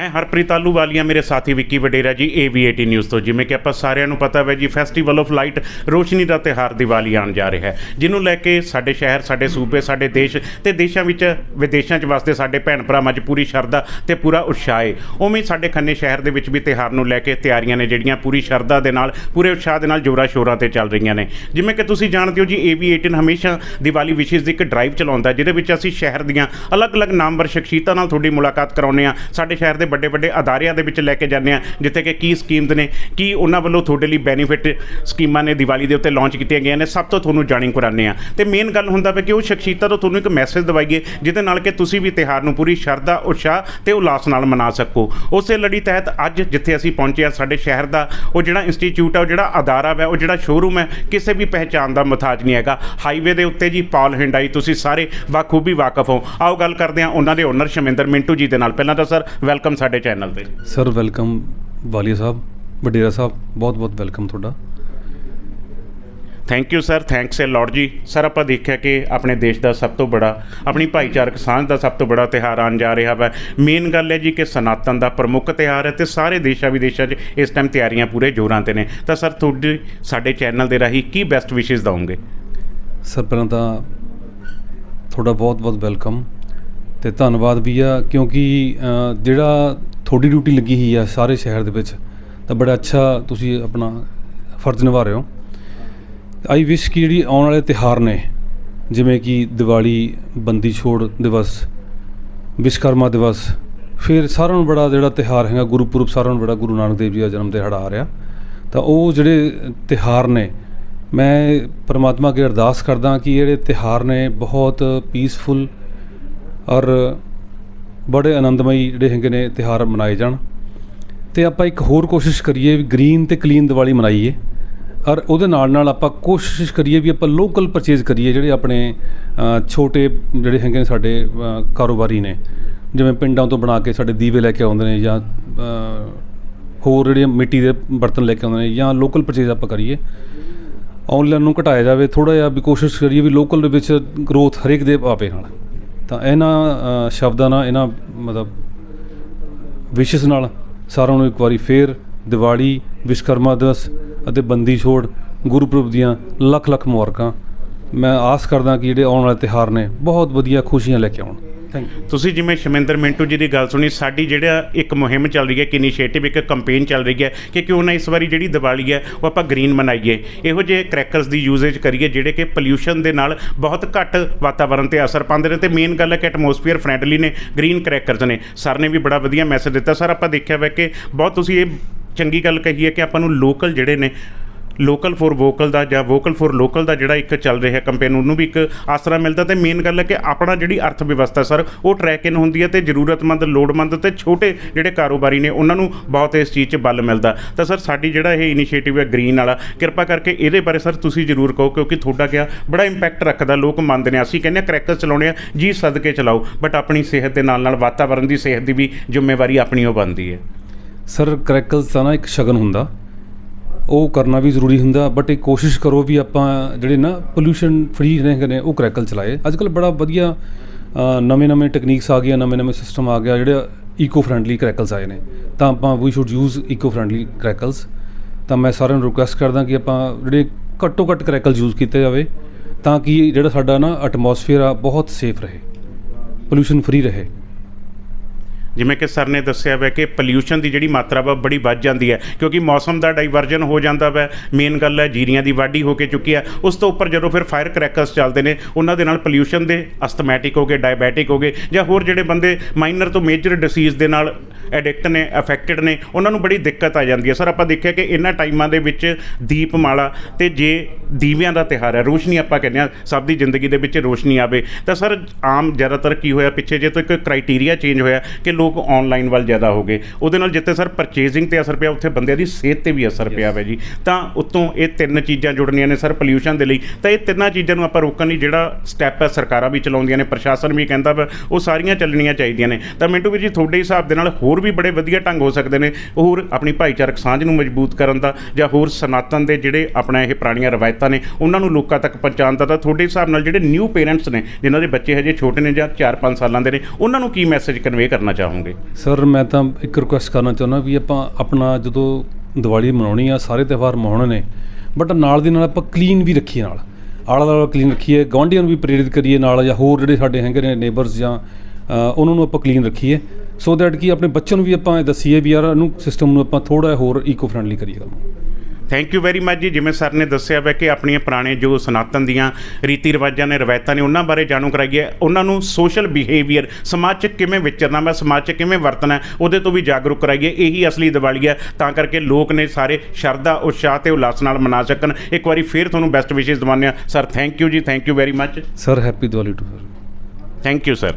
ਮੈਂ ਹਰਪ੍ਰੀਤ ਆਲੂ ਆਲੂਵਾਲੀਆ ਮੇਰੇ ਸਾਥੀ ਵਿੱਕੀ ਵਡੇਰਾ ਜੀ AV18 ਨਿਊਜ਼ ਤੋਂ। ਜਿਵੇਂ ਕਿ ਆਪਾਂ ਸਾਰਿਆਂ ਨੂੰ ਪਤਾ ਹੈ ਜੀ ਫੈਸਟੀਵਲ ਆਫ ਲਾਈਟ ਰੋਸ਼ਨੀ ਦਾ ਤਿਹਾਰ ਦੀਵਾਲੀ ਆਉਣ ਜਾ ਰਿਹਾ ਹੈ। ਜਿਹਨੂੰ ਲੈ ਕੇ ਸਾਡੇ ਸ਼ਹਿਰ, ਸਾਡੇ ਸੂਬੇ, ਸਾਡੇ ਦੇਸ਼ ਤੇ ਦੇਸ਼ਾਂ ਵਿੱਚ, ਵਿਦੇਸ਼ਾਂ 'ਚ ਵਸਦੇ ਸਾਡੇ ਭੈਣ ਭਰਾਵਾਂ 'ਚ ਪੂਰੀ ਸ਼ਰਧਾ ਤੇ ਪੂਰਾ ਉਤਸ਼ਾਹ ਹੈ ਉਵੇਂ ਸਾਡੇ ਖੰਨੇ ਸ਼ਹਿਰ ਦੇ ਵਿੱਚ ਵੀ ਤਿਹਾਰ ਨੂੰ ਲੈ ਕੇ ਤਿਆਰੀਆਂ ਨੇ ਜਿਹੜੀਆਂ ਪੂਰੀ ਸ਼ਰਧਾ ਦੇ ਨਾਲ, ਪੂਰੇ ਉਤਸ਼ਾਹ ਦੇ ਨਾਲ ਜੋਰਾਂ ਸ਼ੋਰਾਂ ਤੇ ਚੱਲ ਰਹੀਆਂ ਨੇ। ਜਿਵੇਂ ਕਿ ਤੁਸੀਂ ਜਾਣਦੇ ਹੋ ਜੀ AV18 ਹਮੇਸ਼ਾ ਦੀਵਾਲੀ ਵਿਸ਼ੇਸ਼ ਦੀ ਇੱਕ ਡਰਾਈਵ ਚਲਾਉਂਦਾ, ਜਿਹਦੇ ਵਿੱਚ ਅਸੀਂ ਸ਼ਹਿਰ ਦੀਆਂ ਅਲੱਗ-ਅਲੱਗ ਨਾਮਵਰ ਸ਼ਖਸੀਅਤਾਂ ਨਾਲ ਤੁਹਾਡੀ ਮੁਲਾਕਾਤ ਕਰਾਉਂਦੇ ਆ ਸਾਡੇ ਸ਼ਹਿਰ ਦੇ ਵੱਡੇ ਵੱਡੇ ਅਦਾਰਿਆਂ ਦੇ ਵਿੱਚ ਲੈ ਕੇ ਜਾਂਦੇ ਆ, ਜਿੱਥੇ ਕਿ ਕੀ ਸਕੀਮਸ ਨੇ, ਕੀ ਉਹਨਾਂ ਵੱਲੋਂ ਤੁਹਾਡੇ ਲਈ ਬੈਨੀਫਿਟ ਸਕੀਮਾਂ ਨੇ ਦੀਵਾਲੀ ਦੇ ਉੱਤੇ ਲਾਂਚ ਕੀਤੀਆਂ ਗਈਆਂ ਨੇ, ਸਭ ਤੋਂ ਤੁਹਾਨੂੰ ਜਾਣਿੰਗ ਕਰਾਉਂਦੇ ਆ। ਤੇ ਮੇਨ ਗੱਲ ਹੁੰਦਾ ਵਾ ਕਿ ਉਹ ਸ਼ਖਸੀਅਤਾਂ ਤੋਂ ਤੁਹਾਨੂੰ ਇੱਕ ਮੈਸੇਜ ਦਵਾਈਏ, ਜਿਹਦੇ ਨਾਲ ਕਿ ਤੁਸੀਂ ਵੀ ਤਿਹਾਰ ਨੂੰ ਪੂਰੀ ਸ਼ਰਧਾ, ਉਤਸ਼ਾਹ ਤੇ ਉਲਾਸ ਨਾਲ ਮਨਾ ਸਕੋ। ਉਸੇ ਲੜੀ ਤਹਿਤ ਅੱਜ ਜਿੱਥੇ ਅਸੀਂ ਪਹੁੰਚੇ ਆ ਸਾਡੇ ਸ਼ਹਿਰ ਦਾ, ਉਹ ਜਿਹੜਾ ਇੰਸਟੀਚਿਊਟ ਆ, ਉਹ ਜਿਹੜਾ ਅਦਾਰਾ ਵਾ, ਉਹ ਜਿਹੜਾ ਸ਼ੋਰੂਮ ਹੈ, ਕਿਸੇ ਵੀ ਪਹਿਚਾਣ ਦਾ ਮੁਤਾਜ ਨਹੀਂ ਹੈਗਾ। ਹਾਈਵੇ ਦੇ ਉੱਤੇ ਜੀ ਪਾਲ ਹਿੰਡਾਈ, ਤੁਸੀਂ ਸਾਰੇ ਬਾਖੂਬੀ ਵਾਕਫ ਹੋ। ਆਓ ਗੱਲ ਕਰਦੇ ਆ ਉਹਨਾਂ ਦੇ ਓਨਰ ਸ਼ਮਿੰਦਰ ਮਿੰਟੂ ਜੀ ਦੇ ਨਾਲ। ਪਹਿਲਾਂ ਤਾਂ ਸਰ ਵੈਲਕਮ ਸਾਡੇ ਚੈਨਲ ਤੇ। ਸਰ ਵੈਲਕਮ ਵਾਲੀਆ ਸਾਹਿਬ ਵਡੇਰਾ ਸਾਹਿਬ ਬਹੁਤ ਬਹੁਤ ਵੈਲਕਮ ਤੁਹਾਡਾ। Thank you sir thanks a lot ji. Sir ਆਪਾਂ ਦੇਖਿਆ ਕਿ ਆਪਣੇ ਦੇਸ਼ ਦਾ ਸਭ ਤੋਂ ਬੜਾ ਆਪਣੀ ਭਾਈਚਾਰਕ ਸਾਂਝ ਦਾ ਸਭ ਤੋਂ ਬੜਾ ਤਿਹਾਰ ਆਉਣ ਜਾ ਰਿਹਾ ਵਾ। ਮੇਨ ਗੱਲ ਹੈ ਜੀ ਕਿ ਸਨਾਤਨ ਦਾ ਪ੍ਰਮੁੱਖ ਤਿਹਾਰ ਹੈ ਤੇ ਸਾਰੇ ਦੇਸ਼ਾਂ ਵਿਦੇਸ਼ਾਂ 'ਚ ਇਸ ਟਾਈਮ ਤਿਆਰੀਆਂ ਪੂਰੇ ਜੋਰਾਂ ਤੇ ਨੇ। ਤਾਂ ਸਰ ਤੁਹਾਡੀ ਸਾਡੇ ਚੈਨਲ ਦੇ ਰਾਹੀਂ ਕੀ ਬੈਸਟ ਵਿਸ਼ੇਸ ਦਵੋਗੇ? ਸਰ ਪਹਿਲਾਂ ਤਾਂ ਤੁਹਾਡਾ ਬਹੁਤ ਬਹੁਤ ਵੈਲਕਮ ਤੇ ਧੰਨਵਾਦ ਵੀ ਆ ਕਿਉਂਕਿ ਜਿਹੜਾ ਤੁਹਾਡੀ ਡਿਊਟੀ ਲੱਗੀ ਹੋਈ ਆ ਸਾਰੇ ਸ਼ਹਿਰ ਦੇ ਵਿੱਚ, ਤਾਂ ਬੜਾ ਅੱਛਾ ਤੁਸੀਂ ਆਪਣਾ ਫਰਜ਼ ਨਿਭਾ ਰਹੇ ਹੋ। ਆਈ ਵਿਸ਼ ਕਿ ਜਿਹੜੀ ਆਉਣ ਵਾਲੇ ਤਿਹਾਰ ਨੇ, ਜਿਵੇਂ ਕਿ ਦੀਵਾਲੀ, ਬੰਦੀ ਛੋੜ ਦਿਵਸ ਵਿਸ਼ਕਰਮਾ ਦਿਵਸ, ਫਿਰ ਸਾਰਿਆਂ ਨੂੰ ਬੜਾ ਜਿਹੜਾ ਤਿਹਾਰ ਹੈਗਾ, ਗੁਰਪੁਰਬ ਸਾਰਿਆਂ ਨੂੰ ਬੜਾ ਗੁਰੂ ਨਾਨਕ ਦੇਵ ਜੀ ਦਾ ਜਨਮ ਦਿਹਾੜਾ ਆ ਰਿਹਾ। ਤਾਂ ਉਹ ਜਿਹੜੇ ਤਿਹਾਰ ਨੇ, ਮੈਂ ਪਰਮਾਤਮਾ ਅੱਗੇ ਅਰਦਾਸ ਕਰਦਾ ਕਿ ਜਿਹੜੇ ਤਿਹਾਰ ਨੇ ਬਹੁਤ ਪੀਸਫੁਲ ਔਰ ਬੜੇ ਆਨੰਦਮਈ ਜਿਹੜੇ ਹੈਗੇ ਨੇ ਤਿਹਾਰ ਮਨਾਏ ਜਾਣ। ਤੇ ਆਪਾਂ ਇੱਕ ਹੋਰ ਕੋਸ਼ਿਸ਼ ਕਰੀਏ ਵੀ ਗ੍ਰੀਨ ਤੇ ਕਲੀਨ ਦੀਵਾਲੀ ਮਨਾਈਏ। ਔਰ ਉਹਦੇ ਨਾਲ ਨਾਲ ਆਪਾਂ ਕੋਸ਼ਿਸ਼ ਕਰੀਏ ਵੀ ਆਪਾਂ ਲੋਕਲ ਪਰਚੇਜ਼ ਕਰੀਏ ਜਿਹੜੇ ਆਪਣੇ ਛੋਟੇ ਜਿਹੜੇ ਹੈਗੇ ਨੇ ਸਾਡੇ ਕਾਰੋਬਾਰੀ ਨੇ। ਜਿਵੇਂ ਪਿੰਡਾਂ ਤੋਂ ਬਣਾ ਕੇ ਸਾਡੇ ਦੀਵੇ ਲੈ ਕੇ ਆਉਂਦੇ ਨੇ ਜਾਂ ਹੋਰ ਜਿਹੜੇ ਮਿੱਟੀ ਦੇ ਬਰਤਨ ਲੈ ਕੇ ਆਉਂਦੇ ਨੇ ਜਾਂ ਲੋਕਲ ਪਰਚੇਜ਼ ਆਪਾਂ ਕਰੀਏ। ਆਨਲਾਈਨ ਨੂੰ ਘਟਾਇਆ ਜਾਵੇ ਥੋੜਾ ਜਿਹਾ ਵੀ ਕੋਸ਼ਿਸ਼ ਕਰੀਏ ਵੀ ਲੋਕਲ ਦੇ ਵਿੱਚ ਗਰੋਥ ਹਰੇਕ ਦੇ ਆਪੇ ਨਾਲ। ਤਾਂ ਇਹਨਾਂ ਸ਼ਬਦਾਂ ਨਾਲ, ਇਹਨਾਂ, ਮਤਲਬ ਵਿਸ਼ੇਸ ਨਾਲ ਸਾਰਿਆਂ ਨੂੰ ਇੱਕ ਵਾਰੀ ਫੇਰ ਦੀਵਾਲੀ ਵਿਸ਼ਕਰਮਾ ਦਿਵਸ ਅਤੇ ਬੰਦੀ ਛੋੜ, ਗੁਰਪੁਰਬ ਦੀਆਂ ਲੱਖ ਲੱਖ ਮੁਬਾਰਕਾਂ। ਮੈਂ ਆਸ ਕਰਦਾ ਕਿ ਜਿਹੜੇ ਆਉਣ ਵਾਲੇ ਤਿਉਹਾਰ ਨੇ, ਬਹੁਤ ਵਧੀਆ ਖੁਸ਼ੀਆਂ ਲੈ ਕੇ ਆਉਣ। ਤੁਸੀਂ ਜਿਵੇਂ ਸ਼ਮਿੰਦਰ ਮਿੰਟੂ ਜੀ ਦੀ ਗੱਲ ਸੁਣੀ, ਸਾਡੀ ਜਿਹੜਾ ਇੱਕ ਮੁਹਿੰਮ ਚੱਲ ਰਹੀ ਹੈ ਇੱਕ ਇਨੀਸ਼ੀਏਟਿਵ ਇੱਕ ਕੰਪੇਨ ਚੱਲ ਰਹੀ ਹੈ ਕਿ ਕਿਉਂ ਨਾ ਇਸ ਵਾਰੀ ਜਿਹੜੀ ਦੀਵਾਲੀ ਹੈ ਉਹ ਆਪਾਂ ਗ੍ਰੀਨ ਮਨਾਈਏ। ਇਹੋ ਜਿਹੇ ਕ੍ਰੈਕਰਸ ਦੀ ਯੂਜ਼ੇਜ ਕਰੀਏ ਜਿਹੜੇ ਕਿ ਪੋਲਿਊਸ਼ਨ ਦੇ ਨਾਲ ਬਹੁਤ ਘੱਟ ਵਾਤਾਵਰਣ ਤੇ ਅਸਰ ਪਾਉਂਦੇ ਨੇ ਤੇ ਮੇਨ ਗੱਲ ਹੈ ਕਿ ਐਟਮੋਸਫੀਅਰ ਫ੍ਰੈਂਡਲੀ ਨੇ ਗ੍ਰੀਨ ਕ੍ਰੈਕਰਸ ਨੇ। ਸਰ ਨੇ ਵੀ ਬੜਾ ਵਧੀਆ ਮੈਸੇਜ ਦਿੱਤਾ। ਸਰ, ਆਪਾਂ ਦੇਖਿਆ ਹੋਇਆ ਕਿ ਬਹੁਤ ਤੁਸੀਂ ਇਹ ਚੰਗੀ ਗੱਲ ਕਹੀ ਹੈ ਕਿ ਆਪਾਂ ਨੂੰ ਲੋਕਲ ਜਿਹੜੇ ਨੇ ਲੋਕਲ ਫੋਰ ਵੋਕਲ ਦਾ ਜਾਂ ਵੋਕਲ ਫੋਰ ਲੋਕਲ ਦਾ ਜਿਹੜਾ ਇੱਕ ਚੱਲ ਰਿਹਾ ਕੈਂਪੇਨ ਉਹਨੂੰ ਵੀ ਇੱਕ ਆਸਰਾ ਮਿਲਦਾ ਤੇ ਮੇਨ ਗੱਲ ਹੈ ਕਿ ਆਪਣਾ ਜਿਹੜੀ ਅਰਥ ਵਿਵਸਥਾ ਸਰ ਉਹ ਟਰੈਕ ਇਨ ਹੁੰਦੀ ਹੈ ਤੇ ਜ਼ਰੂਰਤਮੰਦ, ਲੋੜਮੰਦ ਤੇ ਛੋਟੇ ਜਿਹੜੇ ਕਾਰੋਬਾਰੀ ਨੇ, ਉਹਨਾਂ ਨੂੰ ਬਹੁਤ ਇਸ ਚੀਜ਼ 'ਚ ਬਲ ਮਿਲਦਾ। ਤਾਂ ਸਰ ਸਾਡੀ ਜਿਹੜਾ ਇਹ ਇਨੀਸ਼ੀਏਟਿਵ ਹੈ ਗ੍ਰੀਨ ਵਾਲਾ, ਕਿਰਪਾ ਕਰਕੇ ਇਹਦੇ ਬਾਰੇ ਸਰ ਤੁਸੀਂ ਜ਼ਰੂਰ ਕਹੋ, ਕਿਉਂਕਿ ਤੁਹਾਡਾ ਕਿਹਾ ਬੜਾ ਇੰਪੈਕਟ ਰੱਖਦਾ, ਲੋਕ ਮੰਨਦੇ ਨੇ। ਅਸੀਂ ਕਹਿੰਦੇ ਕ੍ਰੈਕਰਸ ਚਲਾਉਣੇ ਆ ਜੀ ਸਦਕੇ ਚਲਾਓ ਬਟ ਆਪਣੀ ਸਿਹਤ ਦੇ ਨਾਲ ਨਾਲ ਵਾਤਾਵਰਣ ਦੀ ਸਿਹਤ ਦੀ ਵੀ ਜ਼ਿੰਮੇਵਾਰੀ ਆਪਣੀ ਉਹ ਬਣਦੀ ਹੈ। ਸਰ ਕਰੈਕਲਸ ਦਾ ਨਾ ਇੱਕ ਸ਼ਗਨ ਹੁੰਦਾ। ਉਹ ਕਰਨਾ ਵੀ ਜ਼ਰੂਰੀ ਹੁੰਦਾ ਬਟ ਇਹ ਕੋਸ਼ਿਸ਼ ਕਰੋ ਵੀ ਆਪਾਂ ਜਿਹੜੇ ਨਾ ਪੋਲੂਸ਼ਨ ਫ੍ਰੀ ਰਹਿੰਦੇ ਨੇ, ਉਹ ਕਰੈਕਲ ਚਲਾਏ। ਅੱਜ ਕੱਲ ਬੜਾ ਵਧੀਆ ਨਵੇਂ ਨਵੇਂ ਟੈਕਨੀਕਸ ਆ ਗਈਆਂ ਨਵੇਂ ਨਵੇਂ ਸਿਸਟਮ ਆ ਗਿਆ, ਜਿਹੜੇ ਈਕੋ ਫ੍ਰੈਂਡਲੀ ਕਰੈਕਲਸ ਆਏ ਨੇ। ਤਾਂ ਆਪਾਂ ਵੀ should use eco friendly crackers ਤਾਂ ਮੈਂ ਸਾਰਿਆਂ ਨੂੰ ਰਿਕੁਐਸਟ ਕਰਦਾ ਕਿ ਆਪਾਂ ਜਿਹੜੇ ਘੱਟੋ ਘੱਟ ਕਰੈਕਲ ਯੂਜ਼ ਕੀਤੇ ਜਾਵੇ, ਤਾਂ ਕਿ ਜਿਹੜਾ ਸਾਡਾ ਨਾ ਐਟਮੋਸਫੇਅਰ ਆ, ਬਹੁਤ ਸੇਫ ਰਹੇ। ਪੋਲੂਸ਼ਨ ਫ੍ਰੀ ਰਹੇ। ਜਿਵੇਂ ਕਿ ਸਰ ਨੇ ਦੱਸਿਆ ਵਾ ਕਿ ਪੋਲਿਊਸ਼ਨ ਦੀ ਜਿਹੜੀ ਮਾਤਰਾ ਵਾ ਬੜੀ ਵੱਧ ਜਾਂਦੀ ਹੈ, ਕਿਉਂਕਿ ਮੌਸਮ ਦਾ ਡਾਈਵਰਜਨ ਹੋ ਜਾਂਦਾ ਵਾ। ਮੇਨ ਗੱਲ ਹੈ ਜੀਰੀਆਂ ਦੀ ਵਾਢੀ ਹੋ ਕੇ ਚੁੱਕੀ ਹੈ। ਉਸ ਤੋਂ ਉੱਪਰ ਜਦੋਂ ਫਿਰ ਫਾਇਰ ਕਰੈਕਰਸ ਚੱਲਦੇ ਨੇ, ਉਹਨਾਂ ਦੇ ਨਾਲ ਪੋਲਿਊਸ਼ਨ ਦੇ ਅਸਥਮੈਟਿਕ ਹੋ ਗਏ ਡਾਇਬੈਟਿਕ ਹੋ ਗਏ, ਜਾਂ ਹੋਰ ਜਿਹੜੇ ਬੰਦੇ ਮਾਈਨਰ ਤੋਂ ਮੇਜਰ ਡਿਸੀਜ਼ ਦੇ ਨਾਲ ਐਡਿਕਟ ਨੇ ਅਫੈਕਟਡ ਨੇ, ਉਹਨਾਂ ਨੂੰ ਬੜੀ ਦਿੱਕਤ ਆ ਜਾਂਦੀ ਹੈ। ਸਰ ਆਪਾਂ ਦੇਖਿਆ ਕਿ ਇਹਨਾਂ ਟਾਈਮਾਂ ਦੇ ਵਿੱਚ ਦੀਪਮਾਲਾ ਤੇ ਜੇ ਦੀਵਿਆਂ ਦਾ ਤਿਹਾਰ ਹੈ, ਰੋਸ਼ਨੀ ਆਪਾਂ ਕਹਿੰਦੇ ਆ ਸਭ ਦੀ ਜ਼ਿੰਦਗੀ ਦੇ ਵਿੱਚ ਰੋਸ਼ਨੀ ਆਵੇ। ਤਾਂ ਸਰ, ਆਮ ਜ਼ਿਆਦਾਤਰ ਕੀ ਹੋਇਆ ਪਿੱਛੇ ਜੇ ਤੋਂ ਇੱਕ ਕ੍ਰਾਈਟੇਰੀਆ ਚੇਂਜ ਹੋਇਆ ਕਿ ਲੋਕ ਆਨਲਾਈਨ ਵੱਲ ਜ਼ਿਆਦਾ ਹੋ ਗਏ। ਉਹਦੇ ਨਾਲ ਜਿੱਥੇ ਸਰ ਪਰਚੇਜ਼ਿੰਗ ਤੇ ਅਸਰ ਪਿਆ ਉੱਥੇ ਬੰਦਿਆਂ ਦੀ ਸਿਹਤ ਤੇ ਵੀ ਅਸਰ ਪਿਆ ਵਾ ਜੀ। ਤਾਂ ਉਤੋਂ ਇਹ ਤਿੰਨ ਚੀਜ਼ਾਂ ਜੁੜਨੀਆਂ ਨੇ ਸਰ ਪੋਲਿਊਸ਼ਨ ਦੇ ਲਈ। ਤਾਂ ਇਹ ਤਿੰਨਾਂ ਚੀਜ਼ਾਂ ਨੂੰ ਆਪਾਂ ਰੋਕਣ ਲਈ ਜਿਹੜਾ ਸਟੈਪ ਹੈ ਸਰਕਾਰਾਂ ਵੀ ਚਲਾਉਂਦੀਆਂ ਨੇ ਪ੍ਰਸ਼ਾਸਨ ਵੀ ਕਹਿੰਦਾ ਵਾ ਉਹ ਸਾਰੀਆਂ ਚੱਲਣੀਆਂ ਚਾਹੀਦੀਆਂ ਨੇ। ਤਾਂ ਮਿੰਟੂ ਵੀਰ ਜੀ ਤੁਹਾਡੇ ਹਿਸਾਬ ਦੇ ਨਾਲ ਹੋਰ ਵੀ ਬੜੇ ਵਧੀਆ ਢੰਗ ਹੋ ਸਕਦੇ ਨੇ ਹੋਰ ਆਪਣੀ ਭਾਈਚਾਰਕ ਸਾਂਝ ਨੂੰ ਮਜ਼ਬੂਤ ਕਰਨ ਦਾ ਜਾਂ ਹੋਰ ਸਨਾਤਨ ਦੇ ਜਿਹੜੇ ਆਪਣਾ ਇਹ ਪੁਰਾਣੀਆਂ ਰਵਾਇਤਾਂ ਨੇ ਉਹਨਾਂ ਨੂੰ ਲੋਕਾਂ ਤੱਕ ਪਹੁੰਚਾਉਣ ਦਾ। ਤਾਂ ਤੁਹਾਡੇ ਹਿਸਾਬ ਨਾਲ ਜਿਹੜੇ ਨਿਊ ਪੇਰੈਂਟਸ ਨੇ ਜਿਨ੍ਹਾਂ ਦੇ ਬੱਚੇ ਹਜੇ ਛੋਟੇ ਨੇ ਜਾਂ 4-5 ਸਾਲਾਂ ਦੇ ਨੇ ਉਹਨਾਂ ਨੂੰ ਕੀ ਮੈਸੇਜ ਕਨਵੇ ਕਰਨਾ ਚਾਹੋਗੇ ਸਰ ਮੈਂ ਤਾਂ ਇੱਕ ਰਿਕੁਐਸਟ ਕਰਨਾ ਚਾਹੁੰਦਾ ਵੀ ਆਪਾਂ ਆਪਣਾ ਜਦੋਂ ਦੀਵਾਲੀ ਮਨਾਉਣੀ ਆ, ਸਾਰੇ ਤਿਉਹਾਰ ਮਨਾਉਣੇ ਨੇ ਬਟ ਨਾਲ ਦੀ ਨਾਲ ਆਪਾਂ ਕਲੀਨ ਵੀ ਰੱਖੀਏ ਨਾਲ। ਆਲਾ ਦੁਆਲਾ ਕਲੀਨ ਰੱਖੀਏ ਗੁਆਂਢੀਆਂ ਨੂੰ ਵੀ ਪ੍ਰੇਰਿਤ ਕਰੀਏ ਨਾਲ ਜਾਂ ਹੋਰ ਜਿਹੜੇ ਸਾਡੇ ਹੈਗੇ ਨੇ ਨੇਬਰਸ ਜਾਂ ਉਹਨਾਂ ਨੂੰ ਆਪਾਂ ਕਲੀਨ ਰੱਖੀਏ। ਸੋ ਦੈਟ ਕਿ ਆਪਣੇ ਬੱਚਿਆਂ ਨੂੰ ਵੀ ਆਪਾਂ ਇਹ ਦੱਸੀਏ ਵੀ ਯਾਰ ਇਹਨੂੰ ਸਿਸਟਮ ਨੂੰ ਆਪਾਂ ਥੋੜਾ ਹੋਰ ਈਕੋ ਫ੍ਰੈਂਡਲੀ ਕਰੀਏ ਕੰਮ। ਥੈਂਕ ਯੂ ਵੈਰੀ ਮਚ ਜੀ। ਜਿਵੇਂ ਸਰ ਨੇ ਦੱਸਿਆ ਵਾ ਕਿ ਆਪਣੀਆਂ ਪੁਰਾਣੇ ਜੋ ਸਨਾਤਨ ਦੀਆਂ ਰੀਤੀ ਰਿਵਾਜਾਂ ਨੇ ਰਵਾਇਤਾਂ ਨੇ ਉਹਨਾਂ ਬਾਰੇ ਜਾਣੂ ਕਰਾਈਏ ਉਹਨਾਂ ਨੂੰ ਸੋਸ਼ਲ ਬਿਹੇਵੀਅਰ ਸਮਾਜ 'ਚ ਕਿਵੇਂ ਵਿਚਰਨਾ ਵਾ ਸਮਾਜ 'ਚ ਕਿਵੇਂ ਵਰਤਣਾ ਹੈ, ਉਹਦੇ ਤੋਂ ਵੀ ਜਾਗਰੂਕ ਕਰਾਈਏ ਇਹੀ ਅਸਲੀ ਦੀਵਾਲੀ ਹੈ। ਤਾਂ ਕਰਕੇ ਲੋਕ ਨੇ ਸਾਰੇ ਸ਼ਰਧਾ ਉਤਸ਼ਾਹ ਤੇ ਉਲਾਸ ਨਾਲ ਮਨਾ ਸਕਣ। ਇੱਕ ਵਾਰੀ ਫੇਰ ਤੁਹਾਨੂੰ ਬੈਸਟ ਵਿਸ਼ੇਸ ਦਿਵਾਉਂਦੇ ਹਾਂ। Sir thank you ji. Thank you very much sir happy Diwali to sir thank you sir